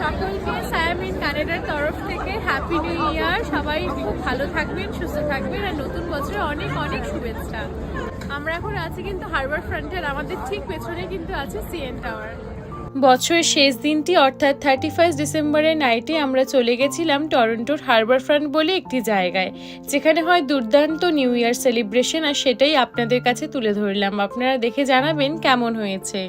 সকলকে সায়ামিন কানাডার তরফ থেকে হ্যাপি নিউ ইয়ার সবাই খুব ভালো থাকবেন, সুস্থ থাকবেন আর নতুন বছরে অনেক অনেক শুভেচ্ছা। আমরা এখন আছি কিন্তু হারবার ফ্রন্টের, আমাদের ঠিক পেছনে কিন্তু আছে সিএন টাওয়ার বছরের শেষ দিনটি, অর্থাৎ থার্টি ফার্স্ট ডিসেম্বরের নাইটে আমরা চলে গেছিলাম টরন্টোর হারবার ফ্রন্ট বলে একটি জায়গায়, যেখানে হয় দুর্দান্ত নিউ ইয়ার সেলিব্রেশন আর সেটাই আপনাদের কাছে তুলে ধরলাম। আপনারা দেখে জানাবেন কেমন হয়েছে।